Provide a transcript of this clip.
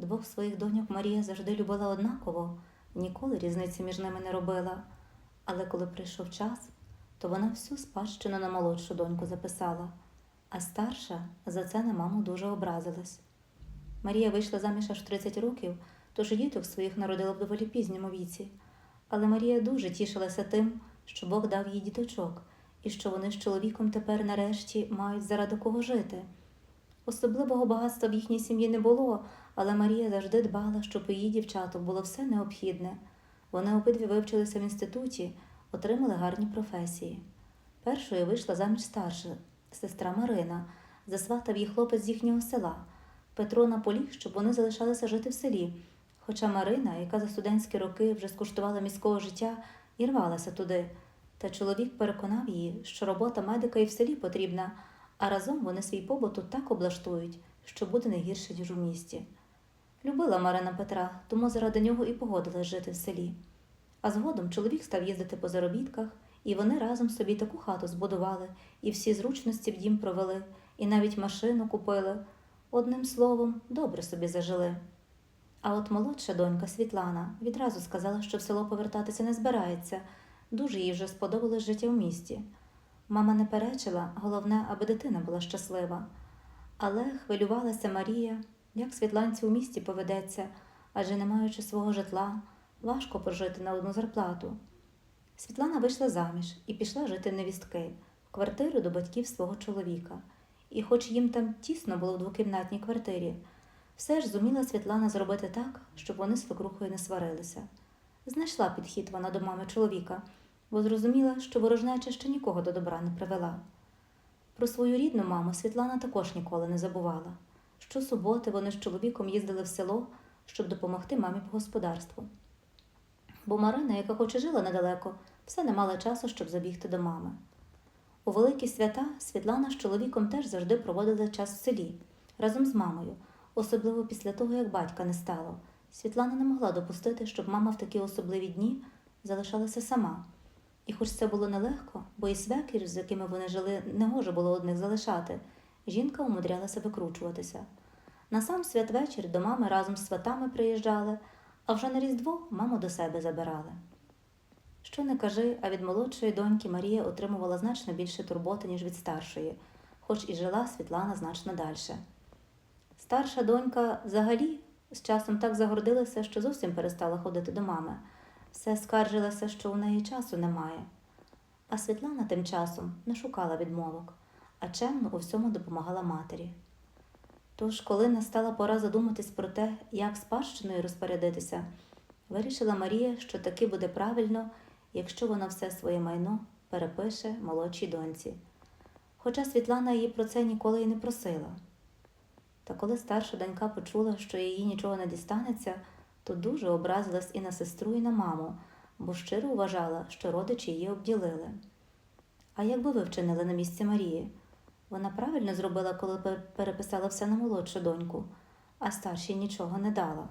Двох своїх доньок Марія завжди любила однаково, ніколи різниці між ними не робила. Але коли прийшов час, то вона всю спадщину на молодшу доньку записала, а старша за це на маму дуже образилась. Марія вийшла заміж аж в 30 років, тож діток своїх народила в доволі пізньому віці. Але Марія дуже тішилася тим, що Бог дав їй діточок, і що вони з чоловіком тепер нарешті мають заради кого жити. Особливого багатства в їхній сім'ї не було, але Марія завжди дбала, щоб у її дівчаток було все необхідне. Вони обидві вивчилися в інституті, отримали гарні професії. Першою вийшла заміж старша, сестра Марина, засватав її хлопець з їхнього села. Петро наполіг, щоб вони залишалися жити в селі. Хоча Марина, яка за студентські роки вже скуштувала міського життя, і рвалася туди. Та чоловік переконав її, що робота медика і в селі потрібна, а разом вони свій побут тут так облаштують, що буде не гірше, ніж у місті. Любила Марина Петра, тому заради нього і погодилась жити в селі. А згодом чоловік став їздити по заробітках, і вони разом собі таку хату збудували, і всі зручності в дім провели, і навіть машину купили. Одним словом, добре собі зажили. А от молодша донька Світлана відразу сказала, що в село повертатися не збирається. Дуже їй вже сподобалось життя в місті. Мама не перечила, головне, аби дитина була щаслива. Але хвилювалася Марія, як Світланці у місті поведеться, адже не маючи свого житла, важко прожити на одну зарплату. Світлана вийшла заміж і пішла жити невістки, в квартиру до батьків свого чоловіка. І хоч їм там тісно було в двокімнатній квартирі, все ж зуміла Світлана зробити так, щоб вони з свекрухою не сварилися. Знайшла підхід вона до мами чоловіка, бо зрозуміла, що ворожнеча ще нікого до добра не привела. Про свою рідну маму Світлана також ніколи не забувала. Щосуботи вони з чоловіком їздили в село, щоб допомогти мамі по господарству. Бо Марина, яка хоч і жила недалеко, все не мала часу, щоб забігти до мами. У великі свята Світлана з чоловіком теж завжди проводила час в селі разом з мамою, особливо після того, як батька не стало. Світлана не могла допустити, щоб мама в такі особливі дні залишалася сама. І хоч це було нелегко, бо і свекір, з якими вони жили, не може було одних залишати, жінка умудрялася викручуватися. На сам святвечір до мами разом з сватами приїжджали, а вже на Різдво маму до себе забирали. Що не кажи, а від молодшої доньки Марія отримувала значно більше турботи, ніж від старшої, хоч і жила Світлана значно далі. Старша донька взагалі з часом так загордилася, що зовсім перестала ходити до мами. Все скаржилася, що у неї часу немає. А Світлана тим часом не шукала відмовок, а чемно у всьому допомагала матері. Тож, коли настала пора задуматись про те, як спадщиною розпорядитися, вирішила Марія, що таки буде правильно, якщо вона все своє майно перепише молодшій доньці. Хоча Світлана її про це ніколи й не просила. Та коли старша донька почула, що їй нічого не дістанеться, то дуже образилась і на сестру, і на маму, бо щиро вважала, що родичі її обділили. А як би ви вчинили на місці Марії? Вона правильно зробила, коли переписала все на молодшу доньку, а старшій нічого не дала.